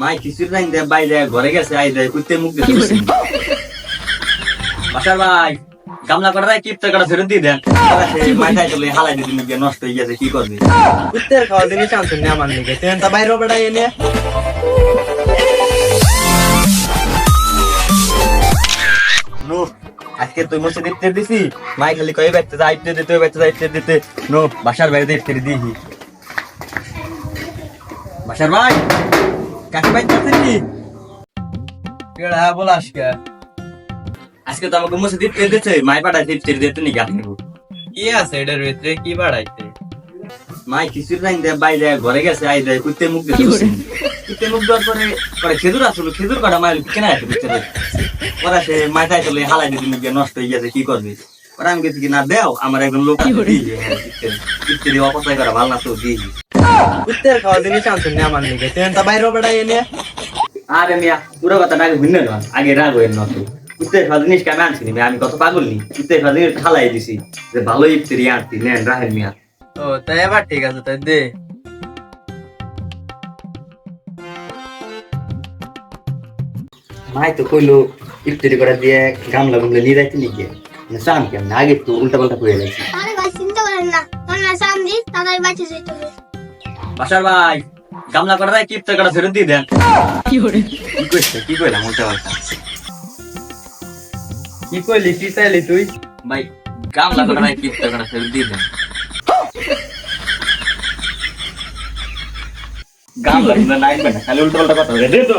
মাই নাই দে বাই ঘরে গেছে আই যায় কুত্তে মুখ দিতে বাসার ভাই গামলা কাটা দিয়ে দেন। মাইটাই চলে হালাই দিদি মুখ দিয়ে নষ্ট হয়ে গেছে কি করবি? কুত্তের খাওয়া জিনিস আনছেন না আমার নিকে তুই তা বাইরে এনে। আজকে তুই মসে দিতে দিছি? মাই খালি কই বাইতে যাইতে দিতে বাইতে যাইতে দিতে। নো বাসার বাইরে দিতে দিহি। বাসার ভাই কাকে বাইতে কি কেডা হ্যাঁ বলাস কে আজকে তো আমাকে মসে দিতে দিতে মাই পাটা দিতে দিতে নি গাড়ি নেব কি আছে এটার ভিতরে? কি বাড়াইতে মাই কিছুর নাই দে বাই যায় ঘরে গেছে আই যায় কুত্তে মুখ দিতে কুত্তে মুখ দেওয়ার পরে পরে খেজুর আসলো খেজুর কাটা মাইল কেনা আছে ভিতরে। ওরা সে মাথায় চলে হালাই মুখ দিয়ে নষ্ট হয়ে গেছে কি করবি? ওরা আমি গেছি কি না দেও আমার একজন লোক দিয়ে অপচয় করা ভালো না তো দিয়ে কুত্তের খাওয়া জিনিস আনছেন না আমার নিকে তুই তা বাইরে বেড়াই এনে? আরে মিয়া পুরো কথা আগে ভিন্ন না আগে রাগ হয়ে নত কুত্তের খাওয়া জিনিস কেন আনছি নি আমি কত পাগল নি? কুত্তের খাওয়া জিনিস খালাই দিছি। যে ভালো ইফতারি আনছি নেন রাহেন মিয়া। ও তাই এবার ঠিক আছে তাই দে। মাই তো কইলো ইফতারি করে দিয়ে গামলা গুমলে নিয়ে যাইতে সাম কেমন আগে তো উল্টা পাল্টা করে গেছি আরে ভাই চিন্তা করেন না। যেতে হবে। বাসার ভাই গামলা করে দেয় কিপ্তার কাটা ফেরত দিয়ে দেন। কি কইছে কি কইলাম উল্টা পাল্টা। কি কইলি কি চাইলি তুই? ভাই গামলা করে দেয় কিপ্তার কাটা ফেরত দিয়ে দেন। গামলা না নাই না খালি উল্টা পাল্টা কথা রে দে তো